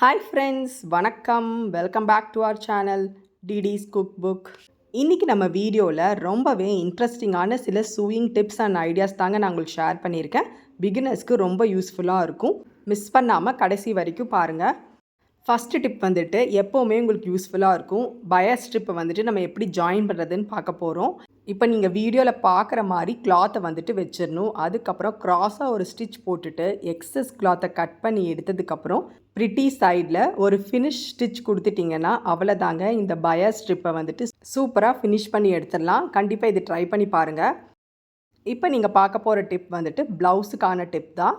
Hi friends வணக்கம். Welcome back to our channel டிடிஸ் cook book இன்றைக்கி நம்ம வீடியோவில் ரொம்பவே இன்ட்ரெஸ்டிங்கான சில சூயிங் டிப்ஸ் அண்ட் ஐடியாஸ் தாங்க நான் உங்களுக்கு ஷேர் பண்ணியிருக்கேன். பிகினர்ஸ்க்கு ரொம்ப யூஸ்ஃபுல்லாக இருக்கும். மிஸ் பண்ணாமல் கடைசி வரைக்கும் பாருங்கள் ஃபஸ்ட்டு டிப் வந்துட்டு எப்போவுமே உங்களுக்கு யூஸ்ஃபுல்லாக இருக்கும். பயஸ் ஸ்ட்ரிப்பை வந்துட்டு நம்ம எப்படி ஜாயின் பண்ணுறதுன்னு பார்க்க போகிறோம் இப்போ நீங்கள் வீடியோவில் பார்க்குற மாதிரி கிளாத்தை வந்துட்டு வச்சிடணும். அதுக்கப்புறம் க்ராஸாக ஒரு ஸ்டிச் போட்டுட்டு எக்ஸஸ் கிளாத்தை கட் பண்ணி எடுத்ததுக்கப்புறம் பிரிட்டி சைடில் ஒரு ஃபினிஷ் ஸ்டிச் கொடுத்துட்டிங்கன்னா அவ்வளோதாங்க இந்த பயஸ் ஸ்ட்ரிப்பை வந்துட்டு சூப்பராக ஃபினிஷ் பண்ணி எடுத்துடலாம். கண்டிப்பாக இது ட்ரை பண்ணி பாருங்கள் இப்போ நீங்கள் பார்க்க போகிற டிப் வந்துட்டு ப்ளவுஸுக்கான டிப் தான்.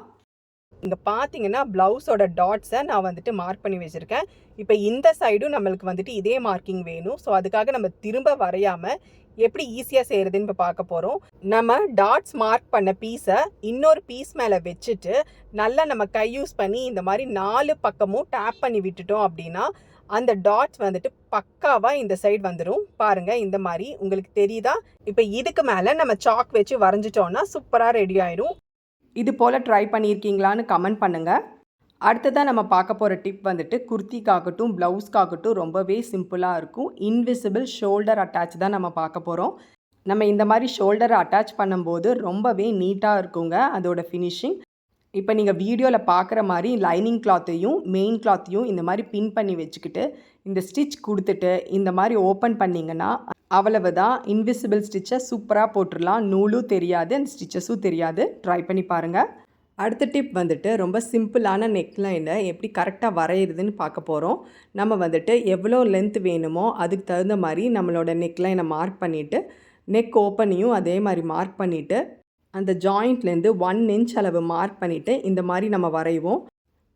இங்கே பார்த்தீங்கன்னா ப்ளவுஸோட டாட்ஸை நான் வந்துட்டு மார்க் பண்ணி வச்சுருக்கேன். இப்போ இந்த சைடும் நம்மளுக்கு வந்துட்டு இதே மார்க்கிங் வேணும். ஸோ அதுக்காக நம்ம திரும்ப வரையாமல் எப்படி ஈஸியாக செய்கிறதுன்னு இப்போ பார்க்க போகிறோம் நம்ம டாட்ஸ் மார்க் பண்ண பீஸை இன்னொரு பீஸ் மேலே வச்சுட்டு நல்லா நம்ம கை யூஸ் பண்ணி இந்த மாதிரி நாலு பக்கமும் டேப் பண்ணி விட்டுட்டோம் அப்படின்னா அந்த டாட்ஸ் வந்துட்டு பக்காவாக இந்த சைடு வந்துடும் பாருங்கள் இந்த மாதிரி உங்களுக்கு தெரியுதா? இப்போ இதுக்கு மேலே நம்ம சாக் வச்சு வரைஞ்சிட்டோன்னா சூப்பராக ரெடி ஆயிடும் இது போல் ட்ரை பண்ணியிருக்கீங்களான்னு கமெண்ட் பண்ணுங்கள் அடுத்ததாக நம்ம பார்க்க போகிற டிப் வந்துட்டு குர்த்திக்காகட்டும் ப்ளவுஸ்க்காகட்டும் ரொம்பவே சிம்பிளாக இருக்கும். இன்விசிபிள் ஷோல்டர் அட்டாச் தான் நம்ம பார்க்க போகிறோம் நம்ம இந்த மாதிரி ஷோல்டரை அட்டாச் பண்ணும்போது ரொம்பவே நீட்டாக இருக்குங்க அதோட ஃபினிஷிங் இப்போ நீங்கள் வீடியோவில் பார்க்குற மாதிரி லைனிங் கிளாத்தையும் மெயின் கிளாத்தையும் இந்த மாதிரி பின் பண்ணி வச்சுக்கிட்டு இந்த ஸ்டிச் கொடுத்துட்டு இந்த மாதிரி ஓப்பன் பண்ணிங்கன்னா அவ்வளவு தான் இன்விசிபிள் ஸ்டிச்சை சூப்பராக போட்டுடலாம் நூலும் தெரியாது அந்த ஸ்டிச்சஸும் தெரியாது. ட்ரை பண்ணி பாருங்கள் அடுத்த டிப் வந்துட்டு ரொம்ப சிம்பிளான நெக்லைனை எப்படி கரெக்டாக வரைகிறதுன்னு பார்க்க போகிறோம் நம்ம வந்துட்டு எவ்வளோ லென்த் வேணுமோ அதுக்கு தகுந்த மாதிரி நம்மளோட நெக்லைனை மார்க் பண்ணிவிட்டு நெக் ஓப்பனையும் அதே மாதிரி மார்க் பண்ணிவிட்டு அந்த ஜாயிண்ட்லேருந்து ஒன் இன்ச் அளவு மார்க் பண்ணிவிட்டு இந்த மாதிரி நம்ம வரைவோம்.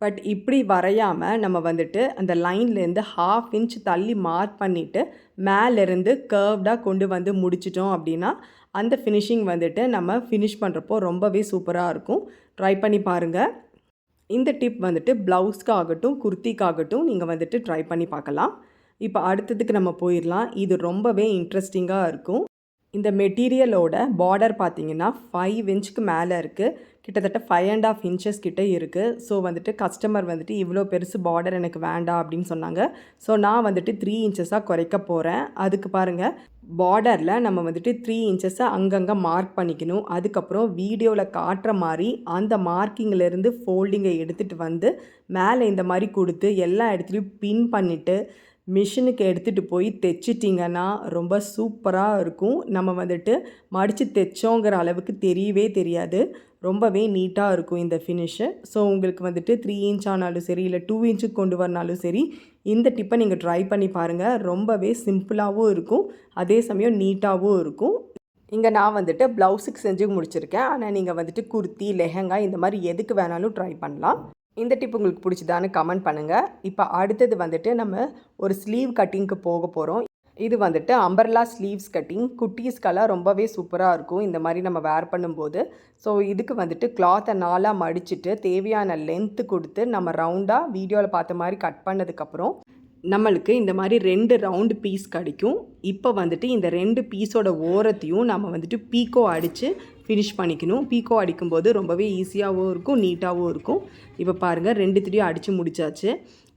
பட் இப்படி வரையாமல் நம்ம வந்துட்டு அந்த லைன்லேருந்து ஹாஃப் இன்ச் தள்ளி மார்க் பண்ணிவிட்டு மேலேருந்து கர்வ்டாக கொண்டு வந்து முடிச்சிட்டோம் அப்படின்னா அந்த ஃபினிஷிங் வந்துட்டு நம்ம ஃபினிஷ் பண்ணுறப்போ ரொம்பவே சூப்பராக இருக்கும். ட்ரை பண்ணி பாருங்கள் இந்த டிப் வந்துட்டு ப்ளவுஸ்க்காகட்டும் குர்த்திக்காகட்டும் நீங்கள் வந்துட்டு ட்ரை பண்ணி பார்க்கலாம். இப்போ அடுத்ததுக்கு நம்ம போயிடலாம். இது ரொம்பவே இன்ட்ரெஸ்டிங்காக இருக்கும். இந்த மெட்டீரியலோட பார்டர் பார்த்தீங்கன்னா ஃபைவ் இன்ச்சுக்கு மேலே இருக்குது கிட்டத்தட்ட ஃபைவ் அண்ட் ஆஃப் இன்ச்சஸ் கிட்டே இருக்குது ஸோ வந்துட்டு கஸ்டமர் வந்துட்டு இவ்வளோ பெருசு பார்டர் எனக்கு வேண்டாம் அப்படின்னு சொன்னாங்க. ஸோ நான் வந்துட்டு த்ரீ இன்ச்சஸாக குறைக்க போகிறேன் அதுக்கு பாருங்கள் பார்டரில் நம்ம வந்துட்டு த்ரீ இன்ச்சஸை அங்கங்கே மார்க் பண்ணிக்கணும். அதுக்கப்புறம் வீடியோவில் காட்டுற மாதிரி அந்த மார்க்கிங்கிலேருந்து ஃபோல்டிங்கை எடுத்துகிட்டு வந்து மேலே இந்த மாதிரி கொடுத்து எல்லா இடத்துலையும் பின் பண்ணிவிட்டு மிஷினுக்கு எடுத்துகிட்டு போய் தைச்சிட்டிங்கன்னா ரொம்ப சூப்பராக இருக்கும். நம்ம வந்துட்டு மடித்து தைச்சோங்கிற அளவுக்கு தெரியவே தெரியாது. ரொம்பவே நீட்டாக இருக்கும் இந்த ஃபினிஷு ஸோ உங்களுக்கு வந்துட்டு த்ரீ இன்ச் ஆனாலும் சரி இல்லை டூ இன்ச்சுக்கு கொண்டு வரனாலும் சரி இந்த டிப்பை நீங்கள் ட்ரை பண்ணி பாருங்கள் ரொம்பவே சிம்பிளாகவும் இருக்கும். அதே சமயம் நீட்டாகவும் இருக்கும். இங்கே நான் வந்துட்டு ப்ளவுஸுக்கு செஞ்சு முடிச்சிருக்கேன். ஆனால் நீங்கள் வந்துட்டு குர்த்தி லெஹங்கா இந்த மாதிரி எதுக்கு வேணாலும் ட்ரை பண்ணலாம். இந்த டிப் உங்களுக்கு பிடிச்சதான்னு கமெண்ட் பண்ணுங்கள் இப்போ அடுத்தது வந்துட்டு நம்ம ஒரு ஸ்லீவ் கட்டிங்க்கு போக போகிறோம் இது வந்துட்டு அம்பர்லா ஸ்லீவ்ஸ் கட்டிங் குட்டீஸ்க்கெல்லாம் ரொம்பவே சூப்பராக இருக்கும். இந்த மாதிரி நம்ம வேர் பண்ணும்போது. ஸோ இதுக்கு வந்துட்டு கிளாத்தை நாளாக மடிச்சுட்டு தேவையான லென்த்து கொடுத்து நம்ம ரவுண்டாக வீடியோவில் பார்த்த மாதிரி கட் பண்ணதுக்கப்புறம் நம்மளுக்கு இந்த மாதிரி ரெண்டு ரவுண்டு பீஸ் கிடைக்கும். இப்போ வந்துட்டு இந்த ரெண்டு பீஸோட ஓரத்தையும் நம்ம வந்துட்டு பீக்கோ அடித்து ஃபினிஷ் பண்ணிக்கணும். பீக்கோ அடிக்கும்போது ரொம்பவே ஈஸியாகவும் இருக்கும் நீட்டாகவும் இருக்கும். இப்போ பாருங்கள் ரெண்டுத்துலேயும் அடித்து முடிச்சாச்சு.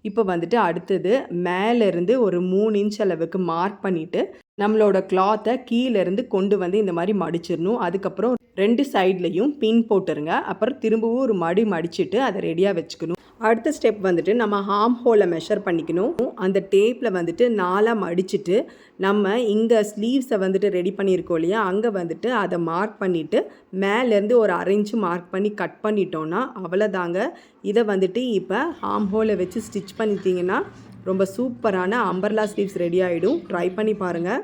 இப்போ வந்துட்டு அடுத்தது மேலேருந்து ஒரு மூணு இன்ச் அளவுக்கு மார்க் பண்ணிவிட்டு நம்மளோட கிளாத்தை கீழேருந்து கொண்டு வந்து இந்த மாதிரி மடிச்சிடணும். அதுக்கப்புறம் ரெண்டு சைட்லேயும் பின் போட்டுருங்க. அப்புறம் திரும்பவும் ஒரு மடி மடிச்சுட்டு அதை ரெடியாக வச்சுக்கணும். அடுத்த ஸ்டெப் வந்துட்டு நம்ம ஹார்ம் ஹோலை மெஷர் பண்ணிக்கணும். அந்த டேப்பில் வந்துட்டு நாலாக மடிச்சுட்டு நம்ம இங்கே ஸ்லீவ்ஸை வந்துட்டு ரெடி பண்ணியிருக்கோம் இல்லையா? அங்கே வந்துட்டு அதை மார்க் பண்ணிவிட்டு மேலேருந்து ஒரு அரைஞ்சு மார்க் பண்ணி கட் பண்ணிட்டோன்னா அவ்வளோதாங்க இதை வந்துட்டு இப்போ ஹார்ம் ஹோலை வச்சு ஸ்டிச் பண்ணிட்டீங்கன்னா ரொம்ப சூப்பரான அம்பர்லா ஸ்லீவ்ஸ் ரெடி ஆகிடும் ட்ரை பண்ணி பாருங்கள்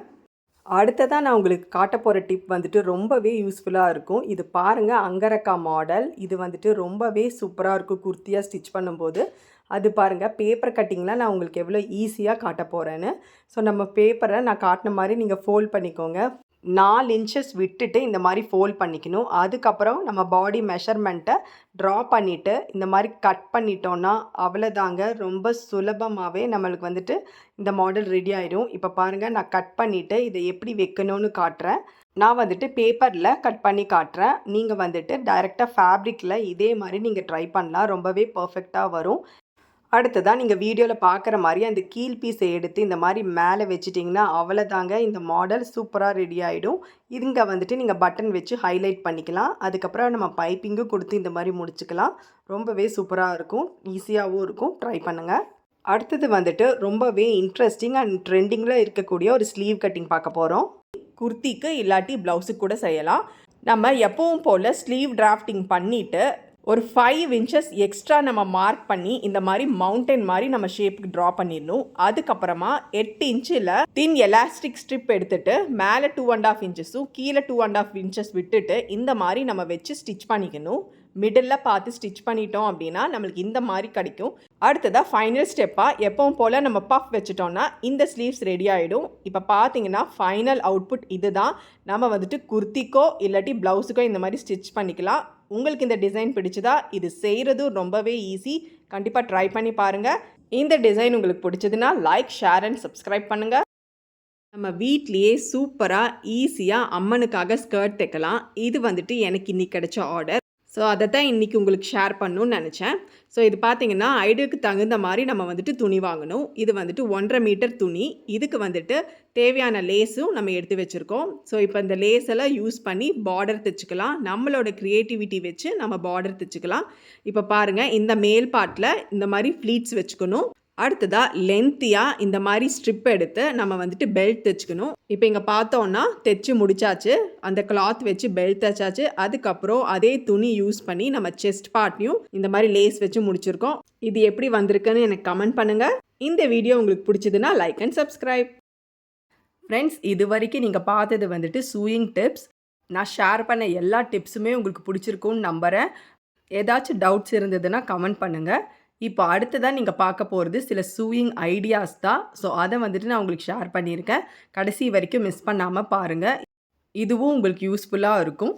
அடுத்ததாக நான் உங்களுக்கு காட்ட போகிற டிப் வந்துட்டு ரொம்பவே யூஸ்ஃபுல்லாக இருக்கும். இது பாருங்கள் அங்கரக்கா மாடல் இது வந்துட்டு ரொம்பவே சூப்பராக இருக்கும் குர்த்தியாக ஸ்டிச் பண்ணும்போது. அது பாருங்கள் பேப்பர் கட்டிங்லாம் நான் உங்களுக்கு எவ்வளோ ஈஸியாக காட்ட போகிறேன்னு ஸோ நம்ம பேப்பரை நான் காட்டின மாதிரி நீங்கள் ஃபோல்ட் பண்ணிக்கோங்க. நாலு இன்ச்சஸ் விட்டுட்டு இந்த மாதிரி ஃபோல்ட் பண்ணிக்கணும். அதுக்கப்புறம் நம்ம பாடி மெஷர்மெண்ட்டை ட்ரா பண்ணிவிட்டு இந்த மாதிரி கட் பண்ணிட்டோன்னா அவ்வளோதாங்க ரொம்ப சுலபமாகவே நம்மளுக்கு வந்துட்டு இந்த மாடல் ரெடி ஆயிடும் இப்போ பாருங்கள் நான் கட் பண்ணிவிட்டு இதை எப்படி வைக்கணும்னு காட்டுறேன். நான் வந்துட்டு பேப்பரில் கட் பண்ணி காட்டுறேன். நீங்கள் வந்துட்டு டைரெக்டாக ஃபேப்ரிக்கில் இதே மாதிரி நீங்கள் ட்ரை பண்ணலாம். ரொம்பவே பர்ஃபெக்டாக வரும். அடுத்ததாக நீங்கள் வீடியோவில் பார்க்குற மாதிரி அந்த கீழ் பீஸை எடுத்து இந்த மாதிரி மேலே வச்சிட்டிங்கன்னா அவ்வளோதாங்க இந்த மாடல் சூப்பராக ரெடி ஆகிடும் இங்கே வந்துட்டு நீங்கள் பட்டன் வச்சு ஹைலைட் பண்ணிக்கலாம். அதுக்கப்புறம் நம்ம பைப்பிங்கும் கொடுத்து இந்த மாதிரி முடிச்சுக்கலாம். ரொம்பவே சூப்பராக இருக்கும். ஈஸியாகவும் இருக்கும். ட்ரை பண்ணுங்கள் அடுத்தது வந்துட்டு ரொம்பவே இன்ட்ரெஸ்டிங் அண்ட் ட்ரெண்டிங்கில் இருக்கக்கூடிய ஒரு ஸ்லீவ் கட்டிங் பார்க்க போகிறோம் குர்த்திக்கு இல்லாட்டி ப்ளவுஸுக்கு கூட செய்யலாம். நம்ம எப்பவும் போல் ஸ்லீவ் டிராஃப்டிங் பண்ணிவிட்டு ஒரு ஃபைவ் இன்ச்சஸ் எக்ஸ்ட்ரா நம்ம மார்க் பண்ணி இந்த மாதிரி மவுண்டன் மாதிரி நம்ம ஷேப்புக்கு ட்ரா பண்ணிடணும். அதுக்கப்புறமா எட்டு இன்ச்சில் தின் எலாஸ்டிக் ஸ்ட்ரிப் எடுத்துட்டு மேலே டூ அண்ட் ஆஃப் இன்ச்சஸும் கீழே டூ அண்ட் ஆஃப் இன்ச்சஸ் விட்டுட்டு இந்த மாதிரி நம்ம வச்சு ஸ்டிச் பண்ணிக்கணும். மிடில் பார்த்து ஸ்டிச் பண்ணிட்டோம் அப்படின்னா நம்மளுக்கு இந்த மாதிரி கிடைக்கும். அடுத்ததாக ஃபைனல் ஸ்டெப்பாக எப்பவும் போல் நம்ம பஃப் வச்சுட்டோம்னா இந்த ஸ்லீவ்ஸ் ரெடி ஆகிடும் இப்போ பார்த்தீங்கன்னா ஃபைனல் அவுட்புட் இதுதான். நம்ம வந்துட்டு குர்த்திக்கோ இல்லாட்டி ப்ளவுஸுக்கோ இந்த மாதிரி ஸ்டிச் பண்ணிக்கலாம். உங்களுக்கு இந்த டிசைன் பிடிச்சதா இது செய்கிறதும் ரொம்பவே ஈஸி கண்டிப்பாக ட்ரை பண்ணி பாருங்கள் இந்த டிசைன் உங்களுக்கு பிடிச்சதுன்னா லைக் ஷேர் அண்ட் சப்ஸ்கிரைப் பண்ணுங்கள் நம்ம வீட்லேயே சூப்பராக ஈஸியாக அம்மனுக்காக ஸ்கர்ட் தைக்கலாம். இது வந்துட்டு எனக்கு இன்னி கிடைச்ச ஆர்டர் ஸோ அதை தான் இன்றைக்கி உங்களுக்கு ஷேர் பண்ணணும்னு நினச்சேன். ஸோ இது பார்த்தீங்கன்னா ஐடுக்கு தகுந்த மாதிரி நம்ம வந்துட்டு துணி வாங்கணும். இது வந்துட்டு ஒன்றரை மீட்டர் துணி. இதுக்கு வந்துட்டு தேவையான லேஸும் நம்ம எடுத்து வச்சுருக்கோம். ஸோ இப்போ இந்த லேஸ் எல்லாம் யூஸ் பண்ணி பார்டர் தைச்சிக்கலாம். நம்மளோட க்ரியேட்டிவிட்டி வச்சு நம்ம பார்டர் தைச்சிக்கலாம். இப்போ பாருங்கள் இந்த மேல் பார்ட்டில் இந்த மாதிரி ஃப்ளீட்ஸ் வச்சுக்கணும். அடுத்ததாக லென்த்தியாக இந்த மாதிரி ஸ்ட்ரிப் எடுத்து நம்ம வந்துட்டு பெல்ட் தைச்சிக்கணும். இப்போ இங்கே பார்த்தோன்னா தைச்சி முடிச்சாச்சு. அந்த கிளாத் வச்சு பெல்ட் தைச்சாச்சு. அதுக்கப்புறம் அதே துணி யூஸ் பண்ணி நம்ம செஸ்ட் பார்ட்டையும் இந்த மாதிரி லேஸ் வச்சு முடிச்சிருக்கோம். இது எப்படி வந்திருக்குன்னு எனக்கு கமெண்ட் பண்ணுங்கள் இந்த வீடியோ உங்களுக்கு பிடிச்சதுன்னா லைக் அண்ட் சப்ஸ்கிரைப் ஃப்ரெண்ட்ஸ் இது வரைக்கும் நீங்கள் பார்த்தது வந்துட்டு சூயிங் டிப்ஸ் நான் ஷேர் பண்ண எல்லா டிப்ஸுமே உங்களுக்கு பிடிச்சிருக்கும்னு நம்புகிறேன் ஏதாச்சும் டவுட்ஸ் இருந்ததுன்னா கமெண்ட் பண்ணுங்கள் இப்போ அடுத்ததாக நீங்கள் பார்க்க போகிறது சில சூயிங் ஐடியாஸ் தான். ஸோ அதை வந்துட்டு நான் உங்களுக்கு ஷேர் பண்ணியிருக்கேன். கடைசி வரைக்கும் மிஸ் பண்ணாமல் பாருங்கள் இதுவும் உங்களுக்கு யூஸ்ஃபுல்லாக இருக்கும்.